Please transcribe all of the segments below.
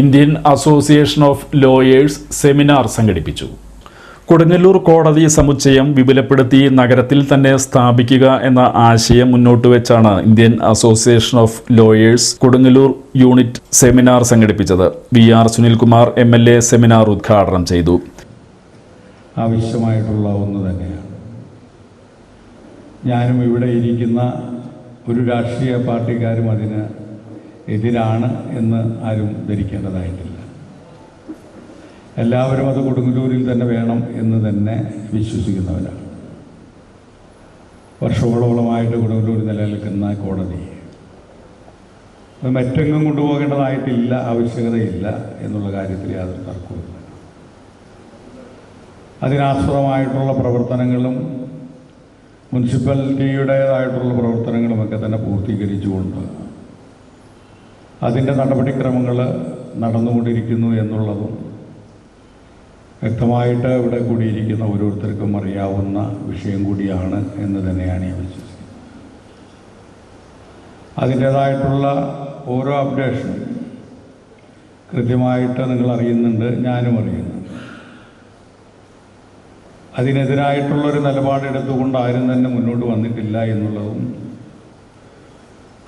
Indian association of lawyers seminar സംഘടിപ്പിച്ചു. കൊടുങ്ങല്ലൂർ കോടതി സമുച്ചയം വിപുലപ്പെടുത്തി നഗരത്തിൽ തന്നെ സ്ഥാപിക്കുക എന്ന ആശയം മുന്നോട്ട് വെച്ചാണ് Indian association of lawyers Kodungallur unit seminar സംഘടിപ്പിച്ചത്. V R Sunilkumar M L A seminar ഉദ്ഘാടനം ചെയ്തു. ആവശ്യമായിട്ടുള്ള ഒന്ന് തന്നെയാണ്. ഞാനും ഇവിടെ ഇരിക്കുന്ന ഒരു രാഷ്ട്രീയ പാർട്ടിക്കാരും അതിന് എതിരാണ് എന്ന് ആരും ധരിക്കേണ്ടതായിട്ടില്ല. എല്ലാവരും അത് കൊടുങ്ങല്ലൂരിൽ തന്നെ വേണം എന്ന് തന്നെ വിശ്വസിക്കുന്നവരാണ്. വർഷങ്ങളോളമായിട്ട് കൊടുങ്ങല്ലൂർ നിലനിൽക്കുന്ന കോടതി. അത് മറ്റെങ്ങും കൊണ്ടുപോകേണ്ടതായിട്ടില്ല ആവശ്യകതയില്ല എന്നുള്ള കാര്യത്തിൽ യാതൊരു തർക്കവുമില്ല അതിനാസ്പദമായിട്ടുള്ള പ്രവർത്തനങ്ങളും മുനിസിപ്പാലിറ്റിയുടേതായിട്ടുള്ള പ്രവർത്തനങ്ങളുമൊക്കെ തന്നെ പൂർത്തീകരിച്ചുകൊണ്ട് അതിന്റെ നടപടിക്രമങ്ങൾ നടന്നുകൊണ്ടിരിക്കുന്നു എന്നുള്ളതും വ്യക്തമായിട്ട് ഇവിടെ കൂടിയിരിക്കുന്ന ഓരോരുത്തർക്കും അറിയാവുന്ന വിഷയം കൂടിയാണ് എന്ന് തന്നെയാണ് ഞാൻ വിശ്വസിക്കുന്നത്. അതിന്റേതായിട്ടുള്ള ഓരോ അപ്ഡേഷനും കൃത്യമായിട്ട് നിങ്ങൾ അറിയുന്നുണ്ട് ഞാനും അറിയുന്നുണ്ട്. അതിനെതിരായിട്ടുള്ളൊരു നിലപാടെടുത്തുകൊണ്ട് ആരും തന്നെ മുന്നോട്ട് വന്നിട്ടില്ല എന്നുള്ളതും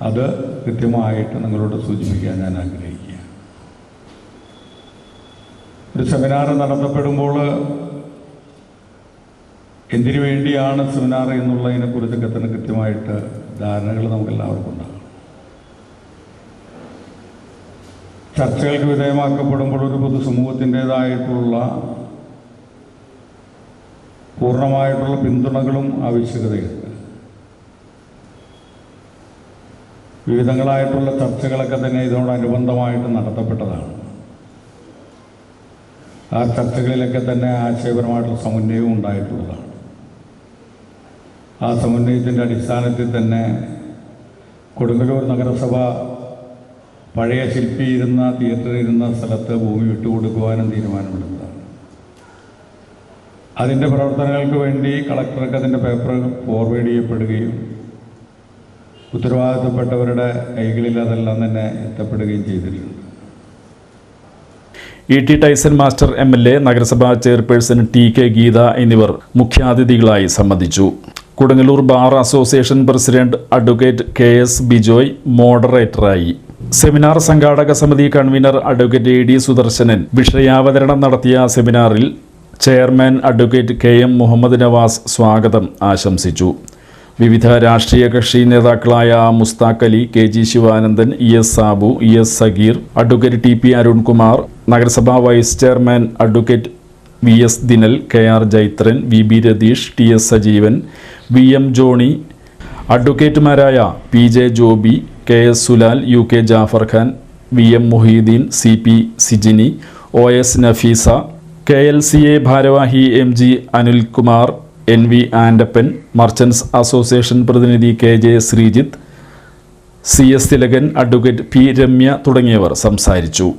അത് കൃത്യമായിട്ട് നിങ്ങളോട് സൂചിപ്പിക്കാൻ ഞാൻ ആഗ്രഹിക്കുക. ഒരു സെമിനാർ നടത്തപ്പെടുമ്പോൾ എന്തിനു വേണ്ടിയാണ് സെമിനാർ എന്നുള്ളതിനെ കുറിച്ചൊക്കെ തന്നെ കൃത്യമായിട്ട് ധാരണകൾ നമുക്കെല്ലാവർക്കും ഉണ്ടാകും. ചർച്ചകൾക്ക് വിധേയമാക്കപ്പെടുമ്പോൾ ഒരു പൊതുസമൂഹത്തിന്റെതായിട്ടുള്ള പൂർണമായിട്ടുള്ള പിന്തുണകളും ആവശ്യകതയുണ്ട്. വിവിധങ്ങളായിട്ടുള്ള ചർച്ചകളൊക്കെ തന്നെ ഇതിനോടനുബന്ധമായിട്ട് നടത്തപ്പെട്ടതാണ്. ആ ചർച്ചകളിലൊക്കെ തന്നെ ആശയപരമായിട്ടുള്ള സമന്വയവും ഉണ്ടായിട്ടുള്ളതാണ്. ആ സമന്വയത്തിന്റെ അടിസ്ഥാനത്തിൽ തന്നെ കൊടുങ്ങല്ലൂർ നഗരസഭ പഴയ ശില്പി ഇരുന്ന തിയേറ്റർ ഇരുന്ന സ്ഥലത്ത് ഭൂമി വിട്ടുകൊടുക്കുവാനും തീരുമാനമെടുത്തതാണ്. അതിന്റെ പ്രവർത്തനങ്ങൾക്ക് വേണ്ടി കളക്ടർക്ക് അതിന്റെ പേപ്പർ ഫോർവേഡ് ചെയ്യപ്പെടുകയും ഉത്തരവാദിത്തപ്പെട്ടവരുടെ കൈകളിൽ അതെല്ലാം തന്നെ എത്തപ്പെടുകയും ചെയ്തിട്ടുണ്ട്. E T Tyson master M L A നഗരസഭാ ചെയർപേഴ്സൺ ടി കെ ഗീത എന്നിവർ മുഖ്യാതിഥികളായി സംബന്ധിച്ചു. Kodungallur bar association president advocate K S Bijoy മോഡറേറ്ററായി. Seminar സംഘാടക സമിതി convener advocate A D Sudarshanan വിഷയാവതരണം നടത്തിയ സെമിനാറിൽ chairman advocate K M Muhammad Navas സ്വാഗതം ആശംസിച്ചു. വിവിധ രാഷ്ട്രീയ കക്ഷി നേതാക്കളായ Mushtaq Ali K G Sivanandan E S Sabu E S Sageer advocate T P Arunkumar നഗരസഭാ vice chairman advocate V S Dinal K R Jaithran V B Ratheesh T S Sajeevan V M Johny അഡ്വക്കേറ്റുമാരായ P J Joby K S Sulal U K Jaffer Khan V M Moideen C P Sijini O S Nafeesa K L C A ഭാരവാഹി M G Anilkumar N V Andappan merchants association പ്രതിനിധി K J Sreejith C S Thilakan advocate P Ramya തുടങ്ങിയവർ സംസാരിച്ചു.